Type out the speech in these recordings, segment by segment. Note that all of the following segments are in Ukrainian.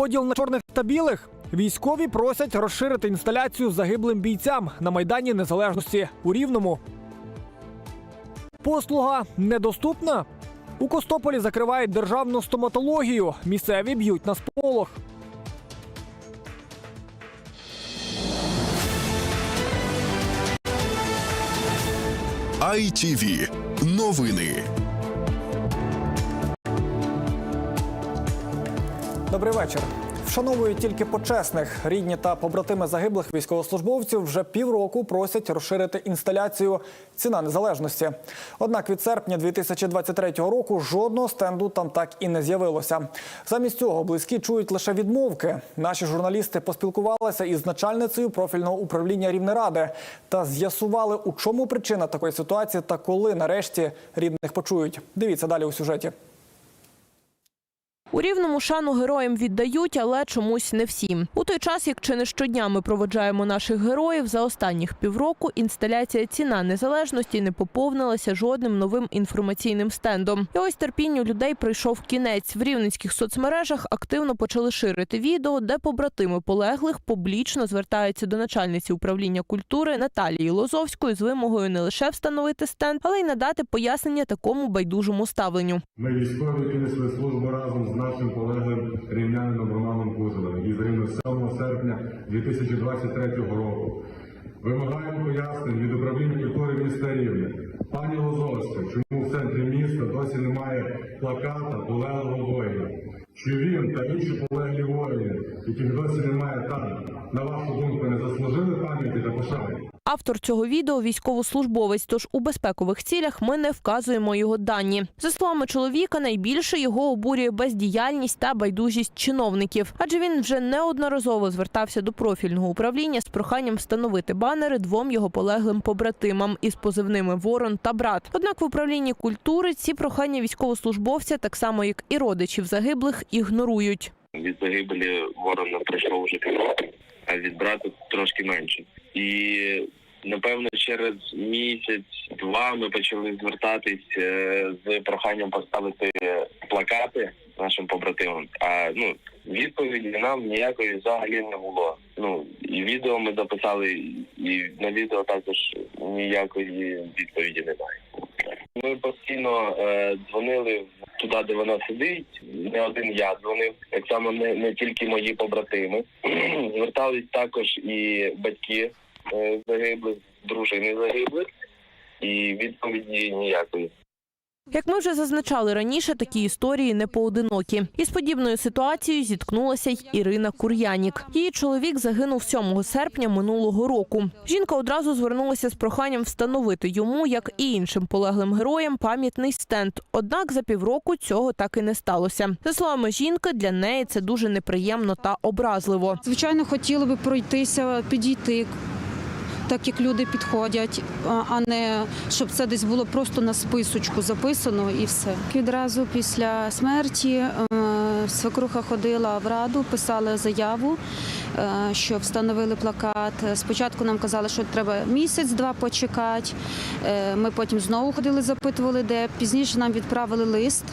Поділ на чорних та білих. Військові просять розширити інсталяцію загиблим бійцям на Майдані Незалежності у Рівному. Послуга недоступна. У Костополі закривають державну стоматологію. Місцеві б'ють на сполох. ITV. Новини. Добрий вечір. Вшановують тільки почесних. Рідні та побратими загиблих військовослужбовців вже півроку просять розширити інсталяцію ціна незалежності. Однак від серпня 2023 року жодного стенду там так і не з'явилося. Замість цього близькі чують лише відмовки. Наші журналісти поспілкувалися із начальницею профільного управління Рівнеради та з'ясували, у чому причина такої ситуації та коли нарешті рідних почують. Дивіться далі у сюжеті. У рівному шану героям віддають, але чомусь не всім. У той час, як чи не щодня ми проводжаємо наших героїв, за останніх півроку інсталяція ціна незалежності не поповнилася жодним новим інформаційним стендом. І ось терпінню людей прийшов кінець. В рівненських соцмережах активно почали ширити відео, де побратими полеглих публічно звертаються до начальниці управління культури Наталії Лозовської з вимогою не лише встановити стенд, але й надати пояснення такому байдужому ставленню. Ми військові, які службу разом з нашим колегою рівнянином Романом Кузовим, який загинув 7 серпня 2023 року. Вимагаємо пояснень від управління культури міста Рівне. Пані Лозовська, чому в центрі міста досі немає плаката болелого воїна? Чи він та інші полеглі воїни, яких досі немає там, на вашу думку, не заслужили пам'яті та пошани? Автор цього відео військовослужбовець, тож у безпекових цілях ми не вказуємо його дані. За словами чоловіка, найбільше його обурює бездіяльність та байдужість чиновників, адже він вже неодноразово звертався до профільного управління з проханням встановити банери двом його полеглим побратимам із позивними Ворон та брат. Однак в управлінні культури ці прохання військовослужбовця, так само як і родичів загиблих, ігнорують. від загибелі ворона пройшло вже півроку, а від брата трошки менше. І напевно через місяць-два ми почали звертатись е, з проханням поставити плакати нашим побратимам. А ну відповіді нам ніякої взагалі не було. Ну і відео ми записали, і на відео також ніякої відповіді немає. Ми постійно е, дзвонили туди, де вона сидить. Не один я дзвонив. Так само не, не тільки мої побратими. Звертались також і батьки е, загиблих, дружини загиблих, і відповіді ніякої. Як ми вже зазначали раніше, такі історії не поодинокі. Із подібною ситуацією зіткнулася й Ірина Кур'янік. Її чоловік загинув 7 серпня минулого року. Жінка одразу звернулася з проханням встановити йому, як і іншим полеглим героям, пам'ятний стенд. Однак за півроку цього так і не сталося. За словами жінки, для неї це дуже неприємно та образливо. Звичайно, хотіли би пройтися, підійти, так як люди підходять, а- не щоб це десь було просто на списочку записано і все. Відразу після смерті е, свекруха ходила в раду, писала заяву, е, що встановили плакат. Спочатку нам казали, що треба місяць-два почекати. Е, Ми потім знову ходили, запитували, де пізніше нам відправили лист.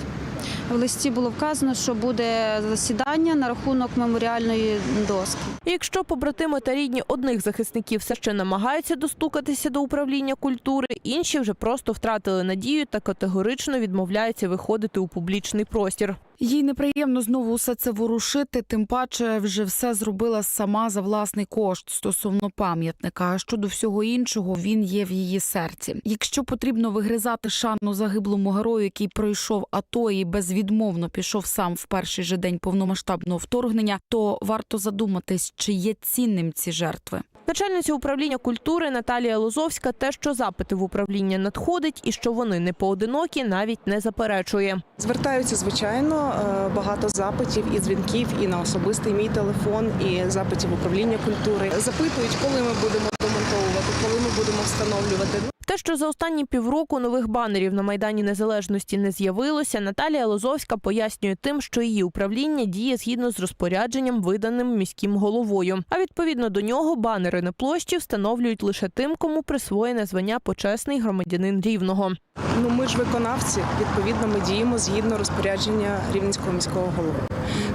В листі було вказано, що буде засідання на рахунок меморіальної доски. Якщо побратими та рідні одних захисників все ще намагаються достукатися до управління культури, інші вже просто втратили надію та категорично відмовляються виходити у публічний простір. Їй неприємно знову усе це ворушити, тим паче вже все зробила сама за власний кошт стосовно пам'ятника. А щодо всього іншого, він є в її серці. Якщо потрібно вигризати шану загиблому герою, який пройшов АТО і безвідмовно пішов сам в перший же день повномасштабного вторгнення, то варто задуматись, чи є цінним ці жертви. Начальниця управління культури Наталія Лозовська те, що запити в управління надходить і що вони не поодинокі, навіть не заперечує. Звертаються звичайно е, багато запитів і дзвінків, і на особистий мій телефон, і запитів управління культури. Запитують, коли ми будемо демонтовувати, коли ми будемо встановлювати. Те, що за останні півроку нових банерів на майдані незалежності не з'явилося, Наталія Лозовська пояснює тим, що її управління діє згідно з розпорядженням, виданим міським головою. А відповідно до нього банери на площі встановлюють лише тим, кому присвоєне звання почесний громадянин рівного. Ну ми ж виконавці. Відповідно, ми діємо згідно розпорядження рівненського міського голови.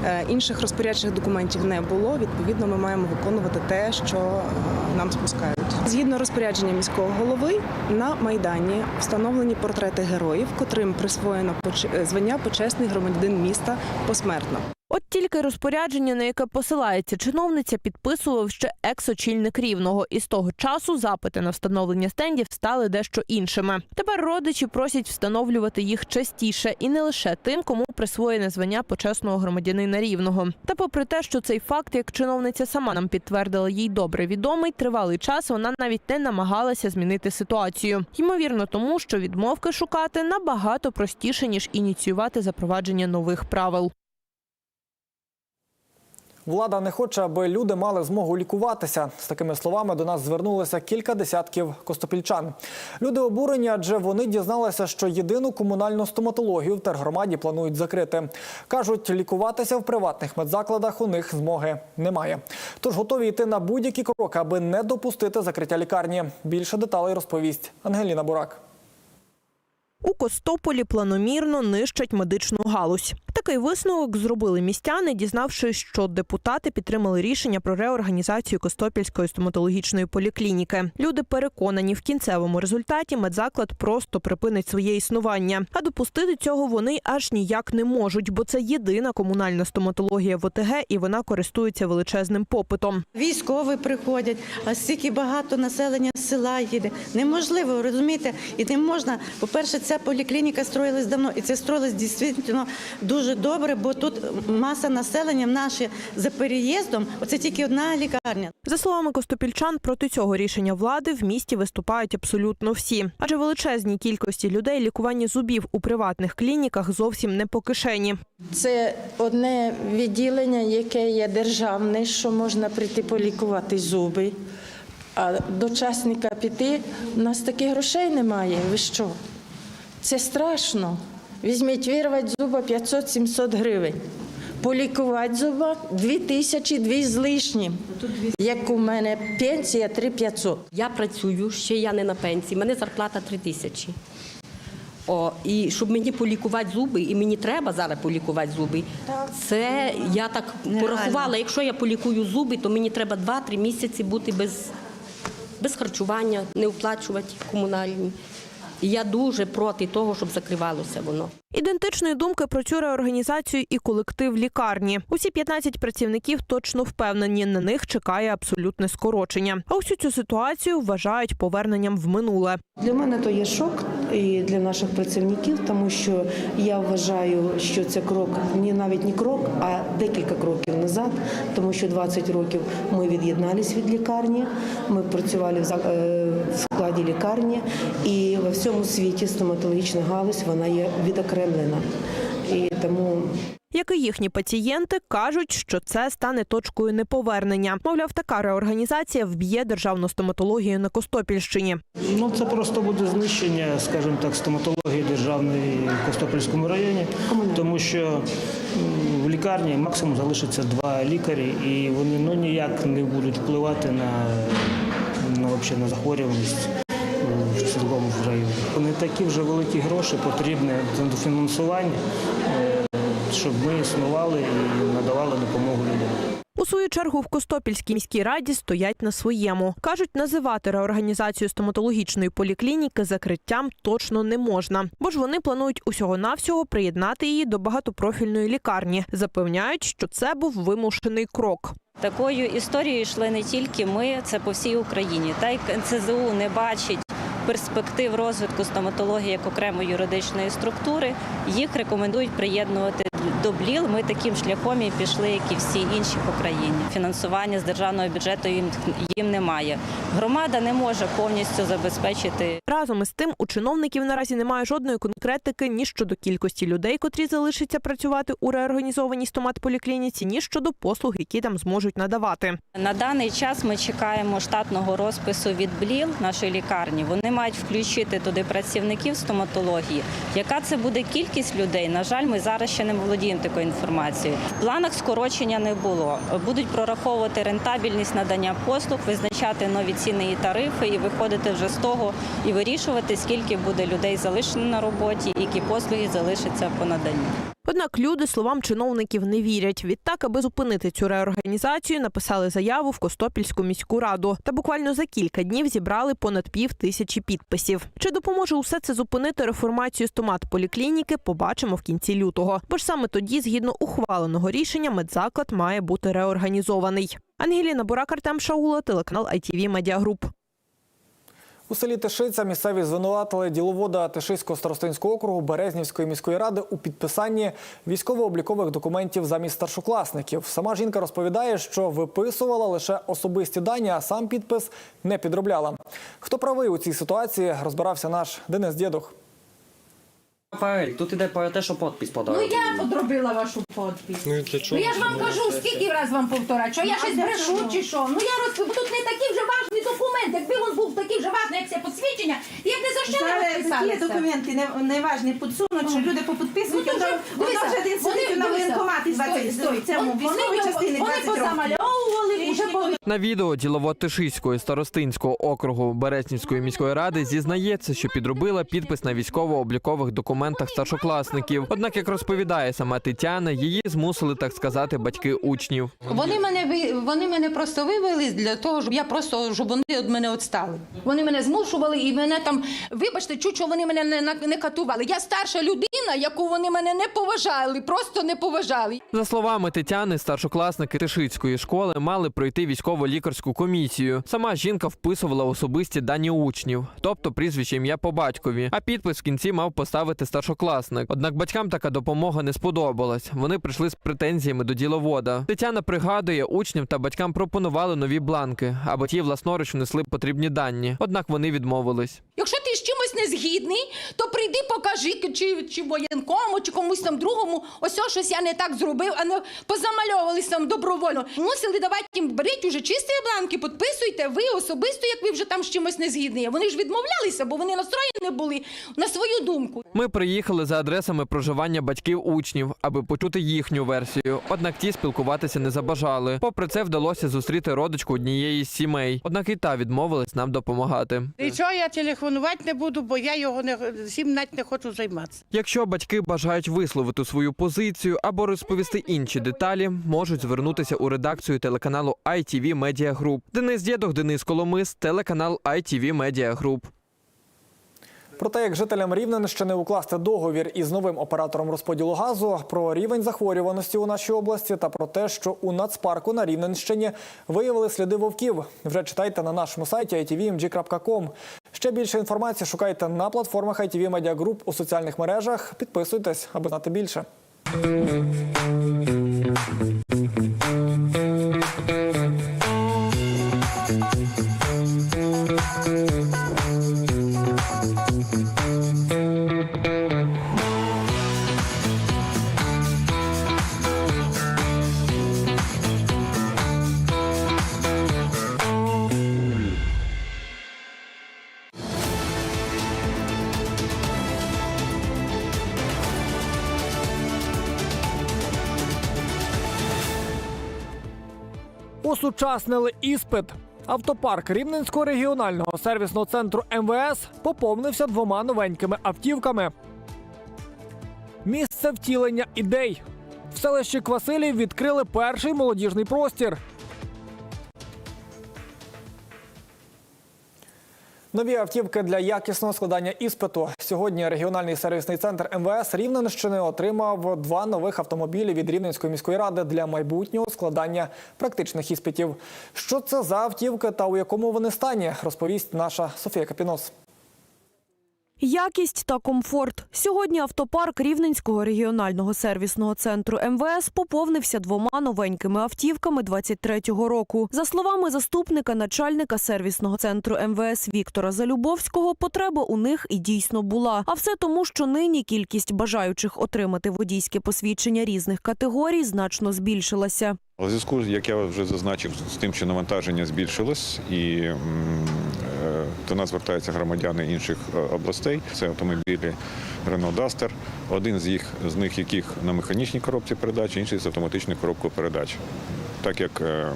Е, Інших розпорядчих документів не було. Відповідно, ми маємо виконувати те, що е, нам спускають. Згідно розпорядження міського голови, на майдані встановлені портрети героїв, котрим присвоєно е, звання почесний громадянин міста посмертно. От тільки розпорядження, на яке посилається чиновниця, підписував ще екс-очільник рівного. І з того часу запити на встановлення стендів стали дещо іншими. Тепер родичі просять встановлювати їх частіше і не лише тим, кому присвоєне звання почесного громадянина рівного. Та попри те, що цей факт, як чиновниця сама нам підтвердила, їй добре відомий, тривалий час вона навіть не намагалася змінити ситуацію. Ймовірно, тому що відмовки шукати набагато простіше ніж ініціювати запровадження нових правил. Влада не хоче, аби люди мали змогу лікуватися. З такими словами до нас звернулися кілька десятків костопільчан. Люди обурені, адже вони дізналися, що єдину комунальну стоматологію в тергромаді планують закрити. кажуть, лікуватися в приватних медзакладах у них змоги немає. Тож готові йти на будь-які кроки, аби не допустити закриття лікарні. Більше деталей розповість Ангеліна Бурак. У Костополі планомірно нищать медичну галузь. Такий висновок зробили містяни, дізнавшись, що депутати підтримали рішення про реорганізацію Костопільської стоматологічної поліклініки. Люди переконані, в кінцевому результаті медзаклад просто припинить своє існування. А допустити цього вони аж ніяк не можуть, бо це єдина комунальна стоматологія в ОТГ, і вона користується величезним попитом. Військові приходять, а стільки багато населення з села їде. Неможливо, розумієте? І не можна. По-перше, ця поліклініка строїлась давно, і це строїлось дійсно дуже добре, бо тут маса населення наші за переїздом. Оце тільки одна лікарня. За словами костопільчан, проти цього рішення влади в місті виступають абсолютно всі, адже величезній кількості людей лікування зубів у приватних клініках зовсім не по кишені. Це одне відділення, яке є державне, що можна прийти полікувати зуби. А до частника піти у нас таких грошей немає. Ви що? Це страшно. Візьміть вирвати зуба 500-700 гривень. Полікувати зуба 2 тисячі, 2 з лишнім. Як у мене пенсія 3500. Я працюю, ще я не на пенсії, мене зарплата 3 тисячі. О, і щоб мені полікувати зуби, і мені треба зараз полікувати зуби. Це я так порахувала. Якщо я полікую зуби, то мені треба 2-3 місяці бути без, без харчування, не оплачувати комунальні. Я дуже проти того, щоб закривалося воно. Ідентичної думки про цю реорганізацію і колектив лікарні. Усі 15 працівників точно впевнені, на них чекає абсолютне скорочення. А усю цю ситуацію вважають поверненням в минуле. Для мене то є шок і для наших працівників, тому що я вважаю, що це крок не навіть не крок, а декілька кроків назад, тому що 20 років ми від'єднались від лікарні. Ми працювали е, в складі лікарні, і во всьому світі стоматологічна галузь вона є відокремлена. І тому Як і їхні пацієнти кажуть, що це стане точкою неповернення. Мовляв, така реорганізація вб'є державну стоматологію на Костопільщині. Ну це просто буде знищення, скажімо так, стоматології державної в Костопільському районі, тому що в лікарні максимум залишиться два лікарі, і вони ну ніяк не будуть впливати на, на, на захворюваність такі вже великі гроші потрібні до фінансування, е, щоб ми існували і надавали допомогу людям. У свою чергу в Костопільській міській раді стоять на своєму. Кажуть, називати реорганізацію стоматологічної поліклініки закриттям точно не можна, бо ж вони планують усього-навсього приєднати її до багатопрофільної лікарні. Запевняють, що це був вимушений крок. Такою історією йшли не тільки ми, це по всій Україні. Та й НЦЗУ не бачить перспектив розвитку стоматології як окремої юридичної структури. Їх рекомендують приєднувати до БЛІЛ. Ми таким шляхом і пішли, як і всі інші по країні. Фінансування з державного бюджету їм, їм немає. Громада не може повністю забезпечити Разом із тим, у чиновників наразі немає жодної конкретики ні щодо кількості людей, котрі залишаться працювати у реорганізованій стоматполіклініці, ні щодо послуг, які там зможуть надавати. На даний час ми чекаємо штатного розпису від БЛІЛ нашої лікарні. Вони мають включити туди працівників стоматології. Яка це буде кількість людей? На жаль, ми зараз ще не володіємо такою інформацією. В планах скорочення не було. Будуть прораховувати рентабельність надання послуг, визначати нові ціни і тарифи, і виходити вже з того і вирішувати, скільки буде людей залишено на роботі, які послуги залишаться по наданню. Однак люди словам чиновників не вірять. Відтак, аби зупинити цю реорганізацію, написали заяву в Костопільську міську раду та буквально за кілька днів зібрали понад пів тисячі підписів. Чи допоможе усе це зупинити реформацію стомат-поліклініки, побачимо в кінці лютого. Бо ж саме тоді, згідно ухваленого рішення, медзаклад має бути реорганізований. Ангеліна Бурак, Артем Шаула, телеканал ITV Media. У селі Тишиця місцеві звинуватили діловода Тишицького старостинського округу Березнівської міської ради у підписанні військово-облікових документів замість старшокласників. Сама жінка розповідає, що виписувала лише особисті дані, а сам підпис не підробляла. Хто правий у цій ситуації, розбирався наш Денис Дєдух. Рафаель, тут іде про те, що подпись подав. Ну я подробила вашу подпись. Ну і для чого? Ну я ж вам кажу, скільки раз вам повторяю, що я щось брешу чи що. Ну я розповім, тут не такий вже такий вже важний, як це посвідчення, я б не за що не Такі розписалася. документи не, не важні підсунуть, що люди попідписують, Ну, то вже, дивися, вже один вони- сидить на дивися, воєнкоматі стой, 20 стой, стой. цьому вони- військовій вони- частині Вони 20 років. позамальовували, вже були. На відео діловод Тишиської старостинського округу Березнівської міської ради зізнається, що підробила підпис на військово-облікових документах старшокласників. Однак, як розповідає сама Тетяна, її змусили так сказати батьки учнів. Вони мене вони мене просто вивели для того, щоб я просто щоб вони від мене відстали. Вони мене змушували і мене там, вибачте, чуть що вони мене не, не катували. Я старша людина, яку вони мене не поважали, просто не поважали. За словами Тетяни, старшокласники Тишицької школи мали пройти військово-лікарську комісію. Сама жінка вписувала особисті дані учнів, тобто прізвище ім'я по батькові. А підпис в кінці мав поставити старшокласник. Однак батькам така допомога не сподобалась. Вони прийшли з претензіями до діловода. Тетяна пригадує, учням та батькам пропонували нові бланки, аби ті власноруч внесли потрібні дані. Однак вони відмовились. Якщо не згідний, то прийди, покажи, чи, чи воєнкому, чи комусь там другому. Ось о, щось я не так зробив, а не позамальовувались там добровольно. Мусили давати їм, беріть уже чисті бланки, підписуйте ви особисто, як ви вже там з чимось не згідні. Вони ж відмовлялися, бо вони настроєні були на свою думку. Ми приїхали за адресами проживання батьків учнів, аби почути їхню версію. Однак ті спілкуватися не забажали. Попри це вдалося зустріти родичку однієї з сімей. Однак і та відмовилась нам допомагати. Нічого я телефонувати не буду, бо я його не всім навіть не хочу займатися. Якщо батьки бажають висловити свою позицію або розповісти інші деталі, можуть звернутися у редакцію телеканалу ITV Media Group. Денис Дєдох, Денис Коломис, телеканал ITV Media Group. Про те, як жителям Рівненщини укласти договір із новим оператором розподілу газу, про рівень захворюваності у нашій області та про те, що у нацпарку на Рівненщині виявили сліди вовків. Вже читайте на нашому сайті itvmg.com. Ще більше інформації шукайте на платформах ITV Media Group у соціальних мережах. Підписуйтесь, аби знати більше. Осучаснили іспит. Автопарк Рівненського регіонального сервісного центру МВС поповнився двома новенькими автівками. Місце втілення ідей. В селищі Квасилів відкрили перший молодіжний простір. Нові автівки для якісного складання іспиту. Сьогодні регіональний сервісний центр МВС Рівненщини отримав два нових автомобілі від Рівненської міської ради для майбутнього складання практичних іспитів. Що це за автівки та у якому вони стані, розповість наша Софія Капінос. Якість та комфорт. Сьогодні автопарк Рівненського регіонального сервісного центру МВС поповнився двома новенькими автівками 23-го року. За словами заступника начальника сервісного центру МВС Віктора Залюбовського, потреба у них і дійсно була. А все тому, що нині кількість бажаючих отримати водійське посвідчення різних категорій значно збільшилася. У зв'язку, як я вже зазначив, з тим, що навантаження збільшилось, і до нас звертаються громадяни інших е, областей. Це автомобілі Renault Duster, один з їх з них яких на механічній коробці передач, інший з автоматичною коробкою передач. Так як е,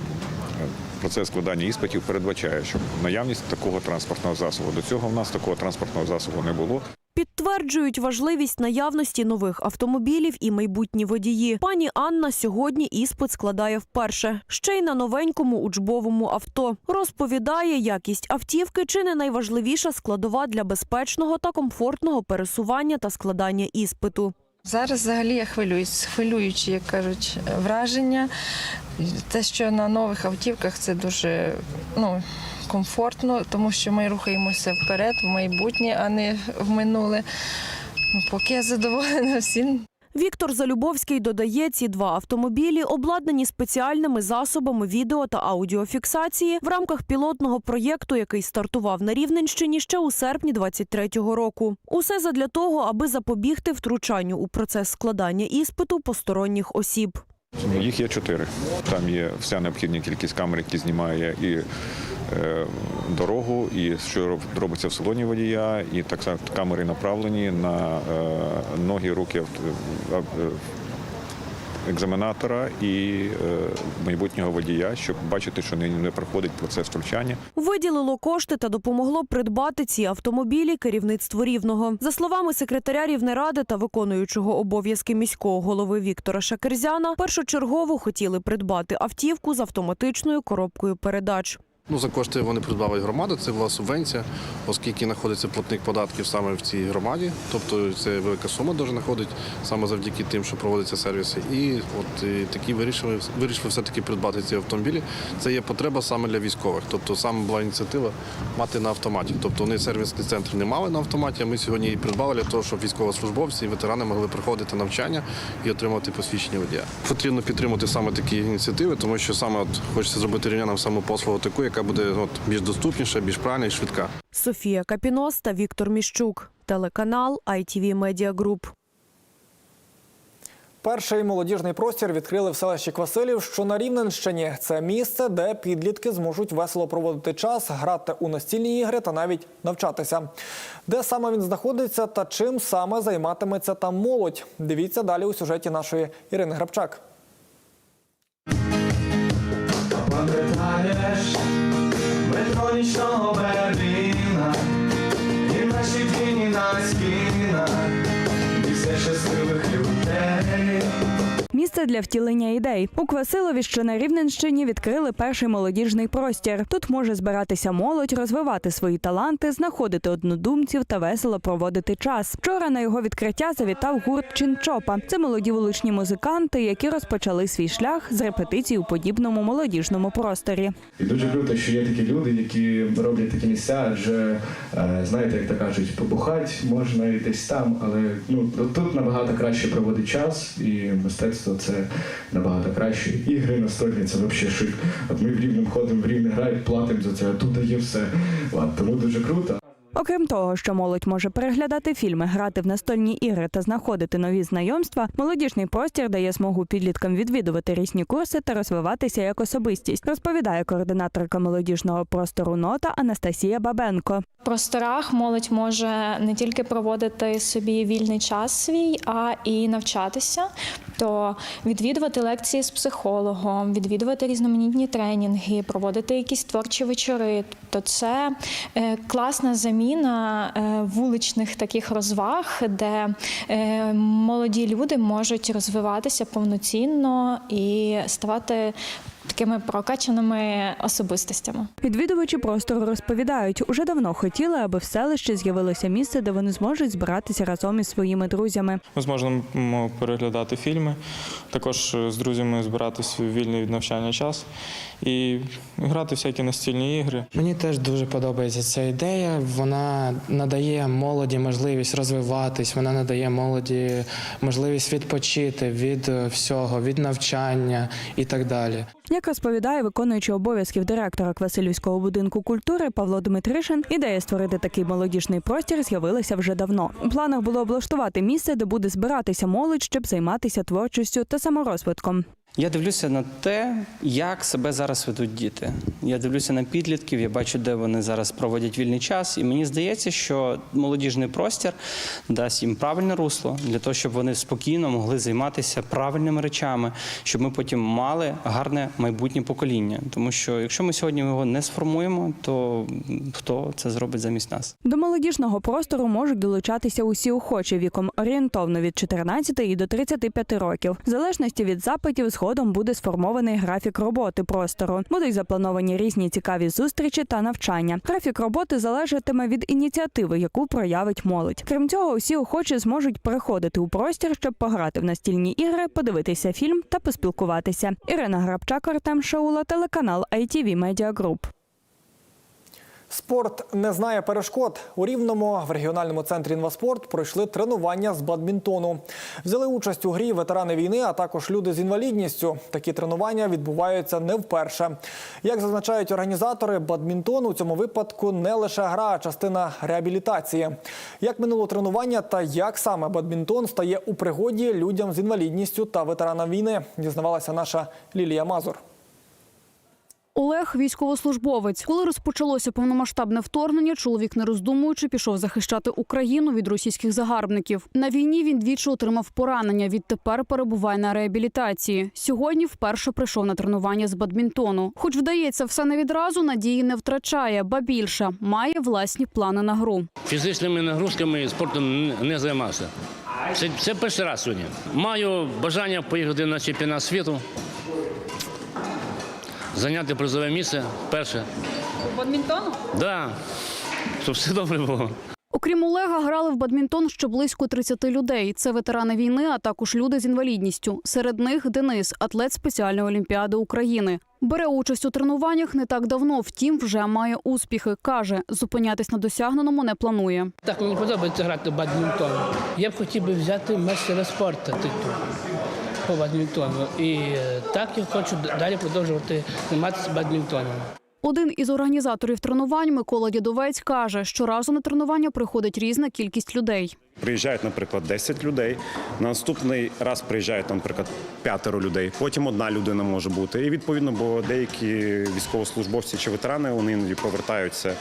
процес складання іспитів передбачає, що наявність такого транспортного засобу. До цього в нас такого транспортного засобу не було. Підтверджують важливість наявності нових автомобілів і майбутні водії. Пані Анна сьогодні іспит складає вперше, ще й на новенькому учбовому авто. Розповідає, якість автівки чи не найважливіша складова для безпечного та комфортного пересування та складання іспиту. Зараз взагалі я хвилююсь, хвилюючі, як кажуть, враження. Те, що на нових автівках це дуже ну, комфортно, тому що ми рухаємося вперед, в майбутнє, а не в минуле. Ну, поки я задоволена всім. Віктор Залюбовський додає, ці два автомобілі обладнані спеціальними засобами відео та аудіофіксації в рамках пілотного проєкту, який стартував на Рівненщині ще у серпні 23-го року. Усе задля того, аби запобігти втручанню у процес складання іспиту посторонніх осіб. Їх є чотири. Там є вся необхідна кількість камер, які знімає і дорогу, і що робиться в салоні водія, і так само камери направлені на е, ноги, руки е, екзаменатора і е, майбутнього водія, щоб бачити, що не, не проходить процес втручання. Виділило кошти та допомогло придбати ці автомобілі керівництво рівного. За словами секретаря Рівнеради та виконуючого обов'язки міського голови Віктора Шакерзяна, першочергово хотіли придбати автівку з автоматичною коробкою передач. Ну, за кошти вони придбали громади, це була субвенція, оскільки знаходиться платник податків саме в цій громаді. Тобто це велика сума дуже знаходить саме завдяки тим, що проводяться сервіси. І от і такі вирішили, вирішили все-таки придбати ці автомобілі. Це є потреба саме для військових. Тобто саме була ініціатива мати на автоматі. Тобто вони сервісний центр не мали на автоматі, а ми сьогодні її придбали для того, щоб військовослужбовці і ветерани могли проходити навчання і отримати посвідчення водія. Потрібно підтримати саме такі ініціативи, тому що саме от хочеться зробити рівнянам саме послугу таку, яка буде от, більш доступніша, більш правильна і швидка. Софія Капінос та Віктор Міщук. Телеканал ITV Media Group. Перший молодіжний простір відкрили в селищі Квасилів, що на Рівненщині. Це місце, де підлітки зможуть весело проводити час, грати у настільні ігри та навіть навчатися. Де саме він знаходиться та чим саме займатиметься там молодь? Дивіться далі у сюжеті нашої Ірини Грабчак. Нічного Берліна І наші тіні на стінах І все щасливих людей Місце для втілення ідей у Квасилові, що на Рівненщині, відкрили перший молодіжний простір. Тут може збиратися молодь, розвивати свої таланти, знаходити однодумців та весело проводити час. Вчора на його відкриття завітав гурт Чинчопа. Це молоді вуличні музиканти, які розпочали свій шлях з репетицій у подібному молодіжному просторі. І дуже круто, що є такі люди, які роблять такі місця, адже е, знаєте, як то кажуть, побухати можна і десь там, але ну тут набагато краще проводить час, і мистецтво це набагато краще. Ігри настольні це взагалі шик. От ми в рівнем ходимо, в рівне грають, платимо за це, а тут є все. От, тому дуже круто. Окрім того, що молодь може переглядати фільми, грати в настольні ігри та знаходити нові знайомства, молодіжний простір дає змогу підліткам відвідувати різні курси та розвиватися як особистість, розповідає координаторка молодіжного простору нота Анастасія Бабенко. Просторах молодь може не тільки проводити собі вільний час свій, а і навчатися, то відвідувати лекції з психологом, відвідувати різноманітні тренінги, проводити якісь творчі вечори. То це е, класна заміна е, вуличних таких розваг, де е, молоді люди можуть розвиватися повноцінно і ставати такими прокачаними особистостями. Відвідувачі простору розповідають, уже давно хотіли, аби в селищі з'явилося місце, де вони зможуть збиратися разом із своїми друзями. Ми зможемо переглядати фільми, також з друзями збиратися в вільний від навчання час і грати всякі настільні ігри. Мені теж дуже подобається ця ідея. Вона надає молоді можливість розвиватись, вона надає молоді можливість відпочити від е, всього, від навчання і так далі. Як розповідає виконуючий обов'язків директора Квасилівського будинку культури Павло Дмитришин, ідея створити такий молодіжний простір з'явилася вже давно. У планах було облаштувати місце, де буде збиратися молодь, щоб займатися творчістю та саморозвитком. Я дивлюся на те, як себе зараз ведуть діти. Я дивлюся на підлітків, я бачу, де вони зараз проводять вільний час, і мені здається, що молодіжний простір дасть їм правильне русло для того, щоб вони спокійно могли займатися правильними речами, щоб ми потім мали гарне майбутнє покоління. Тому що якщо ми сьогодні його не сформуємо, то хто це зробить замість нас? До молодіжного простору можуть долучатися усі охочі віком орієнтовно від 14 і до 35 років. В залежності від запитів згодом буде сформований графік роботи простору. Будуть заплановані різні цікаві зустрічі та навчання. Графік роботи залежатиме від ініціативи, яку проявить молодь. Крім цього, усі охочі зможуть приходити у простір, щоб пограти в настільні ігри, подивитися фільм та поспілкуватися. Ірина Грабчак, Артем Шаула, телеканал ITV Media Group. Спорт не знає перешкод. У Рівному в регіональному центрі «Інваспорт» пройшли тренування з бадмінтону. Взяли участь у грі ветерани війни, а також люди з інвалідністю. Такі тренування відбуваються не вперше. Як зазначають організатори, бадмінтон у цьому випадку не лише гра, а частина реабілітації. Як минуло тренування та як саме бадмінтон стає у пригоді людям з інвалідністю та ветеранам війни, дізнавалася наша Лілія Мазур. Олег військовослужбовець. Коли розпочалося повномасштабне вторгнення, чоловік, не роздумуючи, пішов захищати Україну від російських загарбників. На війні він двічі отримав поранення. Відтепер перебуває на реабілітації. Сьогодні вперше прийшов на тренування з бадмінтону. Хоч вдається все не відразу, надії не втрачає, ба більше має власні плани на гру. Фізичними нагрузками спортом не- займався. Це, це перший раз сьогодні. Маю бажання поїхати на чемпіонат світу, зайняти призове місце перше. Бадмінтону? Так, да, щоб все добре було. Окрім Олега, грали в бадмінтон ще близько 30 людей. Це ветерани війни, а також люди з інвалідністю. Серед них Денис, атлет спеціальної олімпіади України. Бере участь у тренуваннях не так давно, втім, вже має успіхи. каже, зупинятись на досягненому не планує. Так мені подобається грати в бадмінтон. Я б хотів би взяти майстера спорту титул по бадмінтону. І е, так я хочу далі продовжувати займатися бадмінтоном. Один із організаторів тренувань Микола Дідовець каже, що разу на тренування приходить різна кількість людей. Приїжджають, наприклад, 10 людей. На наступний раз приїжджають, наприклад, п'ятеро людей. Потім одна людина може бути. І відповідно, бо деякі військовослужбовці чи ветерани вони іноді повертаються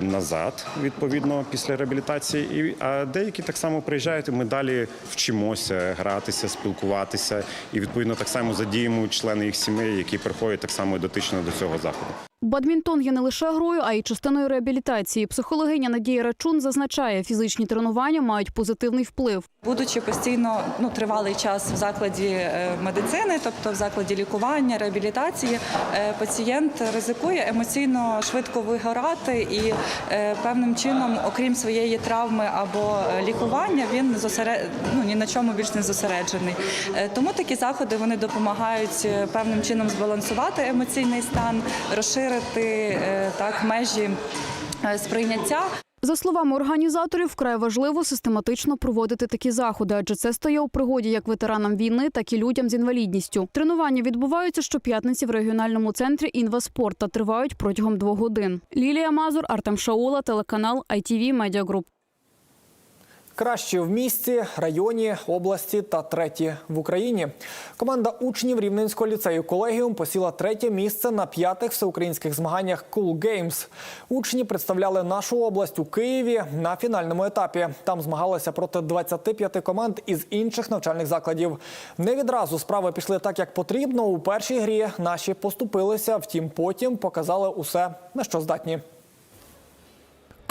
назад, відповідно, після реабілітації. А деякі так само приїжджають. і Ми далі вчимося гратися, спілкуватися. І відповідно так само задіємо члени їх сімей, які приходять так само дотично до цього заходу. Бадмінтон є не лише грою, а й частиною реабілітації. Психологиня Надія Рачун зазначає, фізичні тренування мають позитивний вплив. Будучи постійно ну тривалий час в закладі е, медицини, тобто в закладі лікування, реабілітації, е, пацієнт ризикує емоційно швидко вигорати і е, певним чином, окрім своєї травми або лікування, він зосере... ну, ні на чому більш не зосереджений. Тому такі заходи вони допомагають певним чином збалансувати емоційний стан, розширити е, так межі е, сприйняття. За словами організаторів, вкрай важливо систематично проводити такі заходи, адже це стає у пригоді як ветеранам війни, так і людям з інвалідністю. Тренування відбуваються щоп'ятниці в регіональному центрі «Інваспорт» та тривають протягом двох годин. Лілія Мазур, Артем Шаула, телеканал ITV Media Group. Кращі в місті, районі, області та треті в Україні. Команда учнів Рівненського ліцею колегіум посіла третє місце на п'ятих всеукраїнських змаганнях Cool Games. Учні представляли нашу область у Києві на фінальному етапі. Там змагалися проти 25 команд із інших навчальних закладів. Не відразу справи пішли так, як потрібно. У першій грі наші поступилися, втім потім показали усе, на що здатні.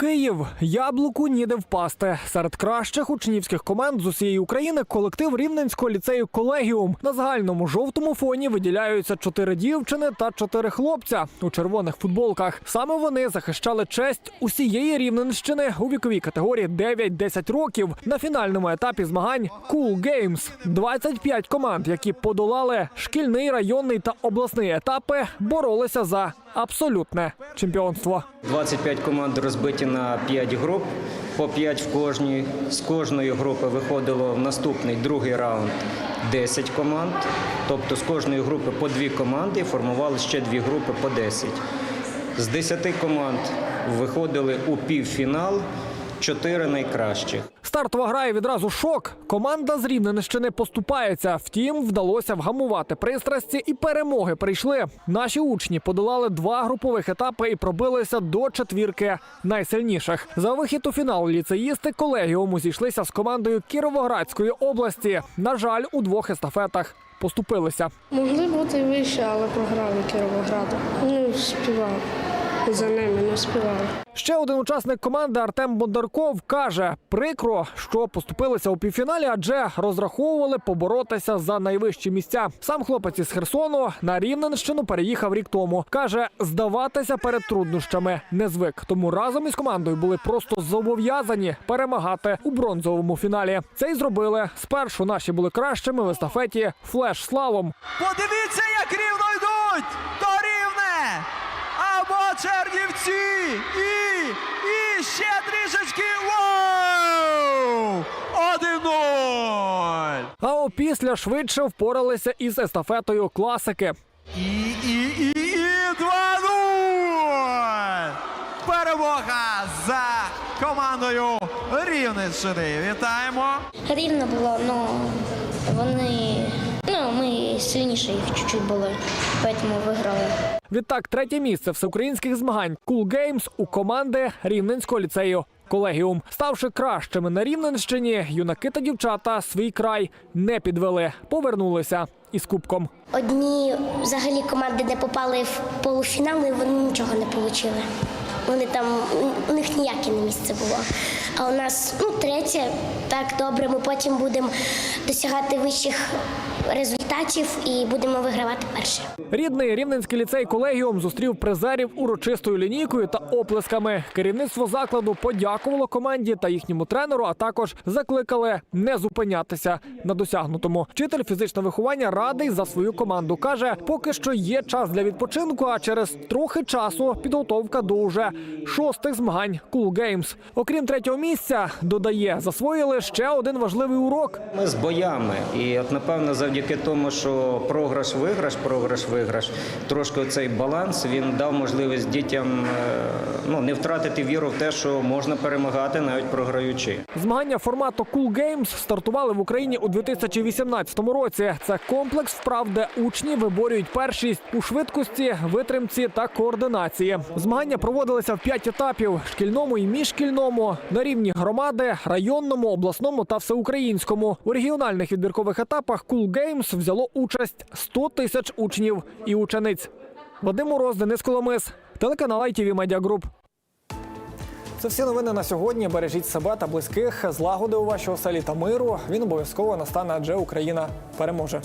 Київ яблуку ніде впасти. Серед кращих учнівських команд з усієї України колектив рівненського ліцею колегіум. На загальному жовтому фоні виділяються чотири дівчини та чотири хлопця у червоних футболках. Саме вони захищали честь усієї рівненщини у віковій категорії 9-10 років на фінальному етапі змагань Cool Games. 25 команд, які подолали шкільний, районний та обласний етапи, боролися за абсолютне чемпіонство. 25 команд розбиті на 5 груп, по 5 в кожній. З кожної групи виходило в наступний другий раунд 10 команд. Тобто з кожної групи по 2 команди формували ще 2 групи по 10. З 10 команд виходили у півфінал 4 найкращих. Стартова гра і відразу шок. Команда з Рівненщини поступається. Втім, вдалося вгамувати пристрасті і перемоги прийшли. Наші учні подолали два групових етапи і пробилися до четвірки найсильніших. За вихід у фінал ліцеїсти колегіуму зійшлися з командою Кіровоградської області. На жаль, у двох естафетах поступилися. Могли бути вище, але програли Кіровограду. Не співав. За ними не співали. Ще один учасник команди Артем Бондарков каже: прикро, що поступилися у півфіналі, адже розраховували поборотися за найвищі місця. Сам хлопець із Херсону на Рівненщину переїхав рік тому. каже, здаватися перед труднощами не звик. Тому разом із командою були просто зобов'язані перемагати у бронзовому фіналі. Це й зробили. Спершу наші були кращими в естафеті флеш-слалом. Подивіться, як рівно йдуть! То рівне! Або Чернівці! І, і ще трішечки! Воу! Один-нуль! А опісля швидше впоралися із естафетою класики. І, і, і, і 2-0! Перемога за командою Рівненщини. Вітаємо! Рівно було, ну вони. Ну, ми сильніше їх чуть-чуть були, тому виграли. Відтак, третє місце всеукраїнських змагань Cool Games у команди Рівненського ліцею. Колегіум, ставши кращими на Рівненщині, юнаки та дівчата свій край не підвели, повернулися із кубком. Одні взагалі команди не попали в полуфінал, і вони нічого не отримали. Вони там, у них ніяке не місце було. А у нас ну, третє, так добре, ми потім будемо досягати вищих результатів і будемо вигравати перше. Рідний рівненський ліцей колегіум зустрів призерів урочистою лінійкою та оплесками. Керівництво закладу подякувало команді та їхньому тренеру, а також закликали не зупинятися на досягнутому. Вчитель фізичного виховання радий за свою команду. каже, поки що є час для відпочинку, а через трохи часу підготовка до уже шостих змагань Cool Games. Окрім третього місця, додає, засвоїли ще один важливий урок. Ми з боями, і от напевно, завдяки тому, що програш, виграш, програш, виграш, трошки цей баланс він дав можливість дітям е, ну не втратити віру в те, що можна перемагати навіть програючи. Змагання формату Cool Games стартували в Україні у 2018 році. Це комплекс вправ, де учні виборюють першість у швидкості, витримці та координації. Змагання проводилися в п'ять етапів: шкільному і міжшкільному, на рівні громади, районному, обласному та всеукраїнському. У регіональних відбіркових етапах Cool Games взяло участь 100 тисяч учнів і учениць. Вадим Мороз, Денис Коломис, телеканал ITV Media Group. Це всі новини на сьогодні. Бережіть себе та близьких. Злагоди у вашого селі та миру. Він обов'язково настане, адже Україна переможе.